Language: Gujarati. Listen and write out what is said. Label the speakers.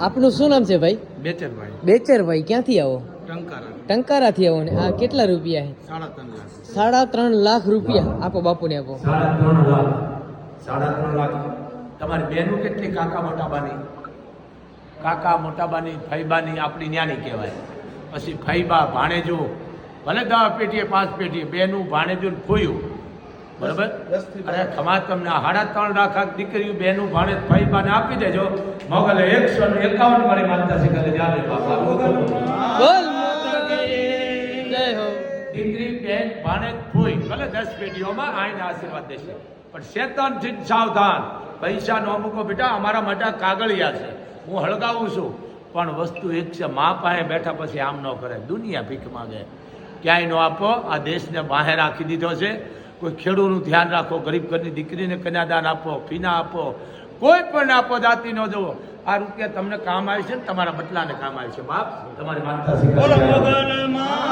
Speaker 1: આપનું શું નામ છે ભાઈ?
Speaker 2: બેચરભાઈ.
Speaker 1: બેચરભાઈ ક્યાંથી આવો?
Speaker 2: ટંકારા.
Speaker 1: ટંકારાથી આવો ને. આ કેટલા રૂપિયા છે?
Speaker 2: સાડા ત્રણ લાખ.
Speaker 1: સાડા ત્રણ લાખ રૂપિયા. આપો બાપુને આપો.
Speaker 3: સાડા ત્રણ લાખ. સાડા ત્રણ લાખ.
Speaker 4: તમારી બહેનું કેટલી કાકા મોટાબાની? કાકા મોટાબાની ફૈબાની આપણી ન્યાની કહેવાય. પછી ફૈબા ભાણેજો. ભલે દવા પેટીએ પાંચ પેટીએ બેનું ભાણેજો ને ફોયું બરાબર? અરે ખમા તમને હાડા સાડા ત્રણ લાખ દીકરીઓ બેનું ભાણે ભાઈ બાને આપી દેજો. મોગલે એકસો ને એકાવન મારી માનતા શીખે જાવે બાપા.
Speaker 1: બોલ
Speaker 4: દીકરી બેન ભાણે ફોઈ ભલે દસ પેઢીઓમાં આઈને આશીર્વાદ દેશે. પણ શેતાનથી જ સાવધાન. પૈસા નો મૂકો બેટા અમારા માટે કાગળિયા છે. હું હળગાવું છું. પણ વસ્તુ એક છે મા પાસે બેઠા પછી આમ ન કરે. દુનિયા ભીખ માગે. ક્યાંય નો આપો આ દેશને બહાર રાખી દીધો છે. કોઈ ખેડૂતનું ધ્યાન રાખો, ગરીબ ઘરની દીકરીને કન્યાદાન આપો, ફીના આપો, કોઈ પણ આપો જાતિ ન જવો આ રૂપિયા તમને કામ આવે છે ને તમારા બટલાને કામ આવે છે. બાપ, તમારી શીખે